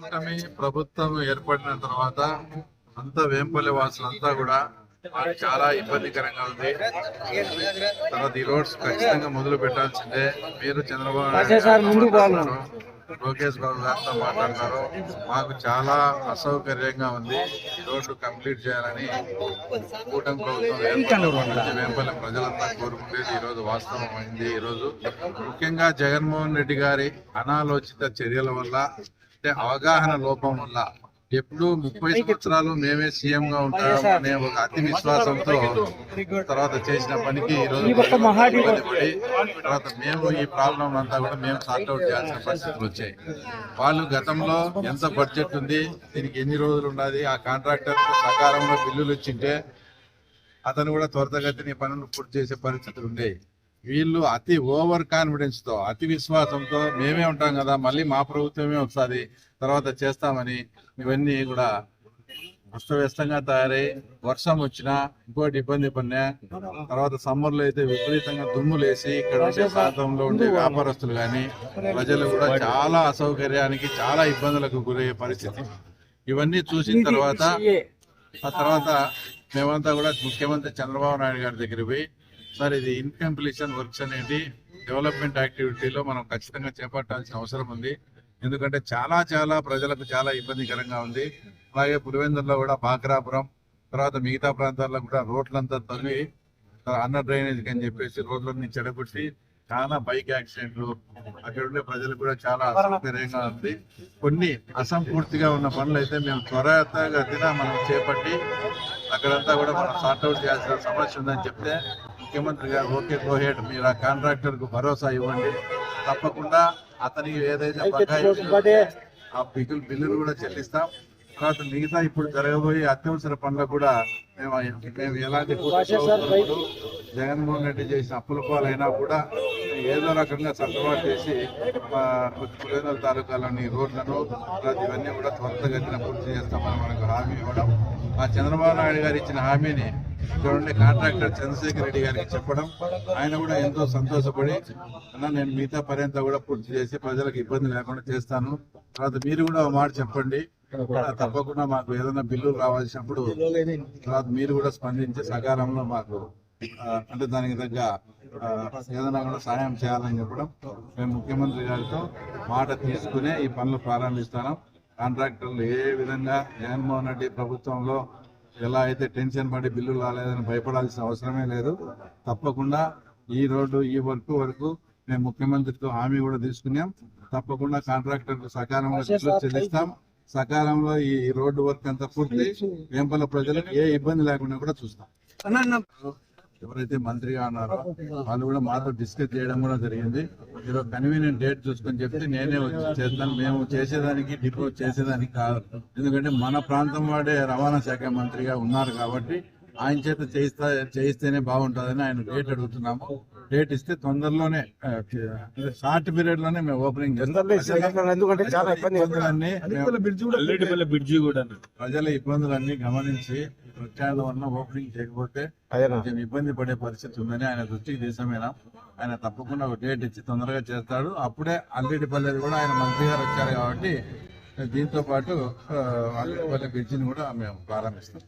కూటమి ప్రభుత్వం ఏర్పడిన తర్వాత అంతా వేంపల్లి వాసులంతా కూడా మాకు చాలా ఇబ్బందికరంగా ఉంది. తర్వాత ఈ రోడ్స్ ఖచ్చితంగా మొదలు పెట్టాల్సిందే. మీరు చంద్రబాబు నాయుడు లోకేష్ బాబు గారితో మాట్లాడతారు మాకు చాలా అసౌకర్యంగా ఉంది. ఈ రోడ్డు కంప్లీట్ చేయాలని కూటమి ప్రభుత్వం వేంపల్లి ప్రజలంతా కోరుకుంటేది ఈ రోజు వాస్తవం అయింది. ఈ రోజు ముఖ్యంగా జగన్మోహన్ రెడ్డి గారి అనాలోచిత చర్యల వల్ల అంటే అవగాహన లోపం వల్ల ఎప్పుడు ముప్పై సంవత్సరాలు మేమే సీఎం గా ఉంటాం అనే ఒక అతి విశ్వాసంతో తర్వాత చేసిన పనికి ఈ రోజు పడి తర్వాత మేము ఈ ప్రాబ్లం అంతా కూడా మేము సార్ట్అవుట్ చేయాల్సిన పరిస్థితులు వచ్చాయి. వాళ్ళు గతంలో ఎంత బడ్జెట్ ఉంది దీనికి ఎన్ని రోజులు ఉన్నది ఆ కాంట్రాక్టర్ సకాలంలో బిల్లులు ఇచ్చింటే అతను కూడా త్వరితగతిని పనులు పూర్తి చేసే పరిస్థితులు ఉండేవి. వీళ్ళు అతి ఓవర్ కాన్ఫిడెన్స్తో అతి విశ్వాసంతో మేమే ఉంటాం కదా మళ్ళీ మా ప్రభుత్వమే వస్తుంది తర్వాత చేస్తామని ఇవన్నీ కూడా అస్తవ్యస్తంగా తయారై వర్షం వచ్చినా ఇంకోటి ఇబ్బంది పడినా తర్వాత సమ్మర్లో అయితే విపరీతంగా దుమ్ములేసి ఇక్కడ ఉండే ప్రాంతంలో ఉండే వ్యాపారస్తులు కానీ ప్రజలు కూడా చాలా అసౌకర్యానికి చాలా ఇబ్బందులకు గురయ్యే పరిస్థితి. ఇవన్నీ చూసిన తర్వాత ఆ తర్వాత మేమంతా కూడా ముఖ్యమంత్రి చంద్రబాబు నాయుడు గారి దగ్గర పోయి సార్ ఇది ఇన్కంప్లీషన్ వర్క్స్ అనేది డెవలప్మెంట్ యాక్టివిటీలో మనం ఖచ్చితంగా చేపట్టాల్సిన అవసరం ఉంది. ఎందుకంటే చాలా చాలా ప్రజలకు చాలా ఇబ్బందికరంగా ఉంది. అలాగే పులివెందుల్లో కూడా బాక్రాపురం తర్వాత మిగతా ప్రాంతాల్లో కూడా రోడ్లంతా తవ్వి అన్న డ్రైనేజ్ అని చెప్పేసి రోడ్లన్నీ చెడగొట్టి చాలా బైక్ యాక్సిడెంట్లు అక్కడ ఉండే ప్రజలు కూడా చాలా అసౌకర్యంగా ఉంది. కొన్ని అసంపూర్తిగా ఉన్న పనులు అయితే మేము త్వరగతిన మనం చేపట్టి అక్కడంతా కూడా మనం సార్ట్అవుట్ చేయాల్సిన సమస్య ఉందని చెప్తే ముఖ్యమంత్రి గారు ఓకే గోహెడ్ మీరు ఆ కాంట్రాక్టర్కు భరోసా ఇవ్వండి. తప్పకుండా అతనికి ఏదైతే బకాయి ఆ బిల్లులు బిల్లులు కూడా చెల్లిస్తాం. తర్వాత మిగతా ఇప్పుడు జరగబోయే అత్యవసర పనులకు కూడా మేము మేము ఎలాంటి జగన్మోహన్ రెడ్డి చేసిన అప్పుల పాలైనా కూడా ఏదో రకంగా సర్దుబాటు చేసి పులివెందుల తాలూకాలోని రోడ్లను ఇవన్నీ కూడా త్వరితగతిన పూర్తి చేస్తామని మనకు హామీ ఇవ్వడం. ఆ చంద్రబాబు నాయుడు గారు ఇచ్చిన హామీని ఇక్కడ కాంట్రాక్టర్ చంద్రశేఖర్ రెడ్డి గారికి చెప్పడం ఆయన కూడా ఎంతో సంతోషపడి అన్న నేను మిగతా పర్యంత కూడా పూర్తి చేసి ప్రజలకు ఇబ్బంది లేకుండా చేస్తాను. తర్వాత మీరు కూడా ఒక మాట చెప్పండి. తప్పకుండా మాకు ఏదైనా బిల్లులు రావాల్సినప్పుడు తర్వాత మీరు కూడా స్పందించి సకాలంలో మాకు అంటే దానికి తగ్గ ఏదైనా కూడా సహాయం చేయాలని చెప్పడం మేము ముఖ్యమంత్రి గారితో మాట తీసుకునే ఈ పనులు ప్రారంభిస్తాను. కాంట్రాక్టర్లు ఏ విధంగా జగన్మోహన్ రెడ్డి ప్రభుత్వంలో ఎలా అయితే టెన్షన్ పడి బిల్లులు రాలేదని భయపడాల్సిన అవసరమే లేదు. తప్పకుండా ఈ రోడ్డు ఈ వర్క్ వరకు మేము ముఖ్యమంత్రితో హామీ కూడా తీసుకున్నాం. తప్పకుండా కాంట్రాక్టర్ సకాలంలో చెల్లిస్తాం. సకాలంలో ఈ రోడ్డు వర్క్ అంతా పూర్తి. వేంపల ప్రజలకు ఏ ఇబ్బంది లేకుండా కూడా చూస్తాం. ఎవరైతే మంత్రిగా ఉన్నారో వాళ్ళు కూడా మాతో డిస్కస్ చేయడం కూడా జరిగింది. ఈరోజు కన్వీనియంట్ డేట్ చూసుకొని చెప్తే నేనే చేస్తాను. మేము చేసేదానికి డిపో చేసేదానికి కాదు. ఎందుకంటే మన ప్రాంతం వాడే రవాణా శాఖ మంత్రిగా ఉన్నారు కాబట్టి ఆయన చేత చేయిస్తా చేయిస్తేనే బాగుంటుందని ఆయన డేట్ అడుగుతున్నాము. డేట్ ఇస్తే తొందరలోనే షార్ట్ పీరియడ్లోనే మేము ఓపెనింగ్ చేస్తాం. ప్రజల ఇబ్బందులన్నీ గమనించి ప్రత్యాల వల్ల ఓపెనింగ్ చేయకపోతే కొంచెం ఇబ్బంది పడే పరిస్థితి ఉందని ఆయన దృష్టికి తీసామేనా? ఆయన తప్పకుండా ఒక డేట్ ఇచ్చి తొందరగా చేస్తాడు. అప్పుడే అల్లెడిపల్లి కూడా ఆయన మంత్రి గారు వచ్చారు కాబట్టి దీంతో పాటు అల్లెడిపల్లి బ్రిడ్జిని కూడా మేము ప్రారంభిస్తాం.